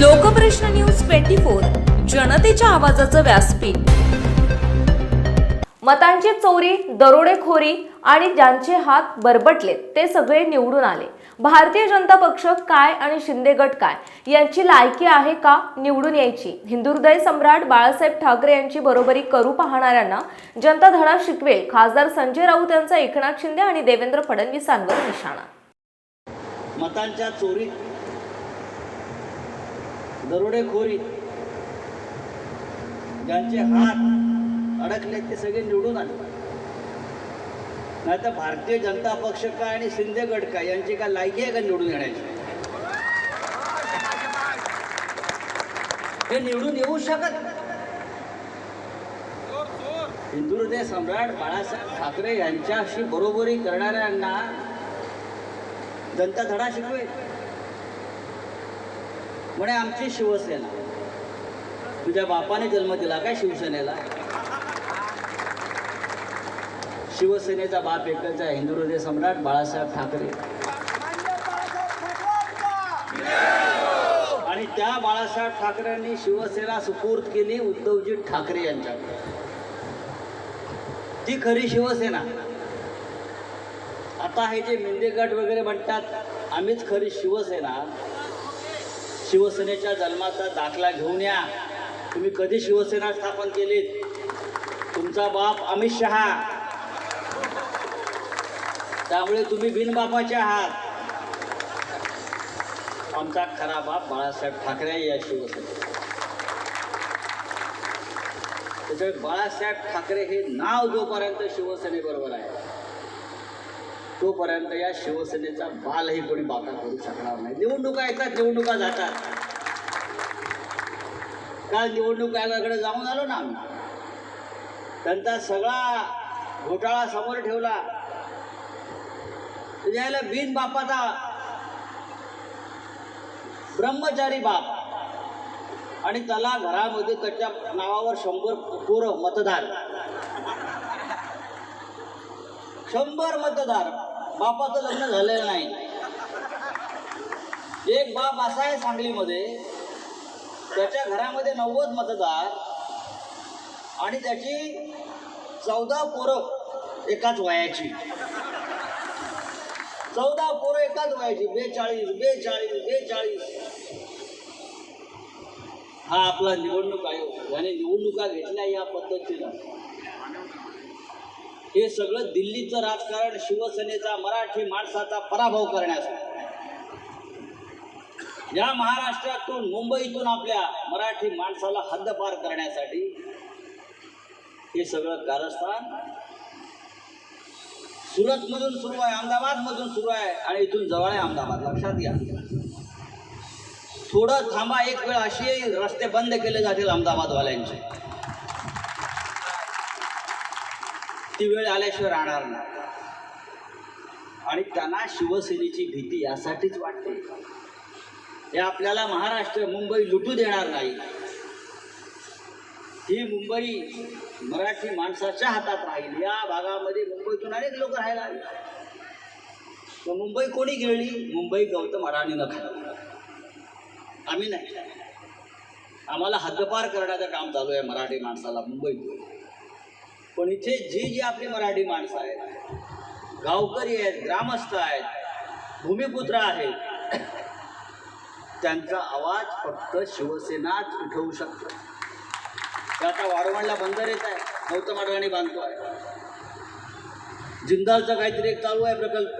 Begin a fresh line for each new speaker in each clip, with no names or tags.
Lokprashna news twenty four जनतेच्या आवाजाचं व्यासपीठ. मतांची चोरी दरोडेखोरी आणि ज्यांचे हात बरबटले ते सगळे निवडून आले. भारतीय जनता पक्ष काय आणि शिंदे गट काय यांची लायकी आहे का निवडून यायची? हिंदुहृदय सम्राट बाळासाहेब ठाकरे यांची बरोबरी करू पाहणाऱ्यांना जनता धडा शिकवेल. खासदार संजय राऊत यांचा एकनाथ शिंदे आणि देवेंद्र फडणवीसांवर निशाणा.
मतांच्या चोरी दरोडेखोरी. ज्यांचे हात अडकले ते सगळे निवडून आले. नाही तर भारतीय जनता पक्ष काय आणि शिंदे गट काय? यांची काय लायकी आहे का निवडून येण्याची? हे निवडून येऊ शकत हिंदू हृदय सम्राट बाळासाहेब ठाकरे यांच्याशी बरोबरी करणाऱ्यांना जनता धडा शिकवेल. म्हणे आमची शिवसेना. तुझ्या बापाने जन्म दिला काय शिवसेनेला? शिवसेनेचा बाप एकच आहे हिंदू हृदय सम्राट बाळासाहेब ठाकरे. आणि त्या बाळासाहेब ठाकरेंनी शिवसेना सुपूर्द केली उद्धवजी ठाकरे यांच्याकडे ती खरी शिवसेना. आता हे जे मेंढे गट वगैरे म्हणतात आम्हीच खरी शिवसेना. शिवसेनेच्या जन्माचा दाखला घेऊन या. तुम्ही कधी शिवसेना स्थापन केलीत? तुमचा बाप अमित शहा. त्यामुळे तुम्ही बिनबापाचे आहात. आमचा खरा बाप बाळासाहेब ठाकरे या शिवसेनेत त्याच्यामुळे बाळासाहेब ठाकरे हे नाव जोपर्यंत शिवसेनेबरोबर आहे तोपर्यंत या शिवसेनेचा बालही कोणी बाका करू शकणार नाही. निवडणुका येतात निवडणुका जातात. काल निवडणूक आयोगाकडे जाऊन आलो ना आम्ही. त्यांचा सगळा घोटाळा समोर ठेवला. यायला बिन बापाचा ब्रह्मचारी बाप आणि त्याला घरामध्ये त्याच्या नावावर शंभर पोरं मतदार. शंभर मतदार. बापाचं लग्न झालेलं नाही. एक बाप असा आहे सांगलीमध्ये त्याच्या घरामध्ये नव्वद मतदार आणि त्याची चौदा पोरं एकाच वयाची. चौदा पोरं एकाच वयाची बेचाळीस बेचाळीस बेचाळीस. हा आपला निवडणूक आयोग याने निवडणुका घेतल्या या पद्धतीनं. हे सगळं दिल्लीचं राजकारण शिवसेनेचा मराठी माणसाचा पराभव करण्यास या महाराष्ट्रातून मुंबईतून आपल्या मराठी माणसाला हद्दपार करण्यासाठी हे सगळं कारस्थान सुरतमधून सुरू आहे अहमदाबादमधून सुरू आहे आणि इथून जवळ आहे अहमदाबाद. लक्षात घ्या. थोडं थांबा एक वेळ अशी रस्ते बंद केले जातील अहमदाबादवाल्यांचे. ती वेळ आल्याशिवाय राहणार नाही. आणि त्यांना शिवसेनेची भीती यासाठीच वाटते. हे आपल्याला महाराष्ट्र मुंबई लुटू देणार नाही. ही मुंबई मराठी माणसाच्या हातात राहील. या भागामध्ये मुंबईतून अनेक लोक राहायला आले. मग मुंबई कोणी गिळली मुंबई गौतम अडाणीनं खाल्ली आम्ही नाही आम्हाला हद्दपार करण्याचं काम चालू आहे मराठी माणसाला मुंबईत पण इथे जी जी आपली मराठी माणसं आहेत गावकरी आहेत ग्रामस्थ आहेत भूमिपुत्र आहेत त्यांचा आवाज फक्त शिवसेनाच उठवू शकतो. ते आता वाढवणला बंदर येत आहे गौतम अडवाणी बांधतो आहे जिंदालचा काहीतरी एक चालू आहे प्रकल्प.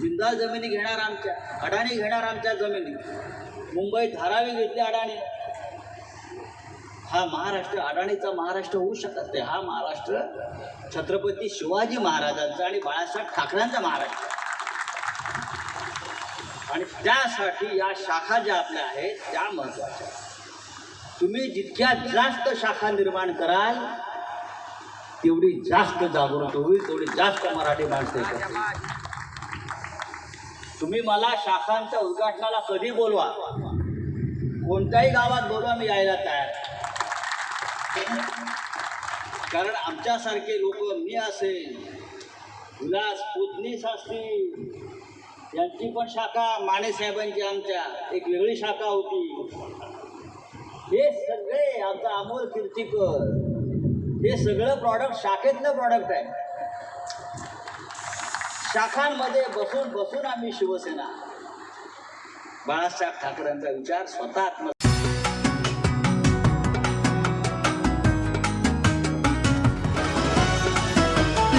जिंदाल जमिनी घेणार आमच्या अडाणी घेणार आमच्या जमिनी. मुंबईत धारावी घेतली अडाणी. हा महाराष्ट्र अडाणीचा महाराष्ट्र होऊ शकत नाही. हा महाराष्ट्र छत्रपती शिवाजी महाराजांचा आणि बाळासाहेब ठाकरेंचा महाराष्ट्र आणि त्यासाठी या शाखा ज्या आपल्या आहेत त्या महत्त्वाच्या तुम्ही जितक्या जास्त शाखा निर्माण कराल तेवढी जास्त जागृत होईल तेवढी जास्त मराठी माणसं तुम्ही मला शाखांच्या उद्घाटनाला कधी बोलवा? कोणत्याही गावात बोलवा मी यायला तयार कारण आमच्यासारखे लोक मी असेल विलास पुतनीस असतील यांची पण शाखा माने साहेबांची आमच्या. एक वेगळी शाखा होती. हे सगळे आमचा अमोल कीर्तीकर हे सगळं प्रॉडक्ट शाखेतलं प्रॉडक्ट आहे. शाखांमध्ये बसून बसून आम्ही शिवसेना. बाळासाहेब ठाकरेंचा विचार स्वतः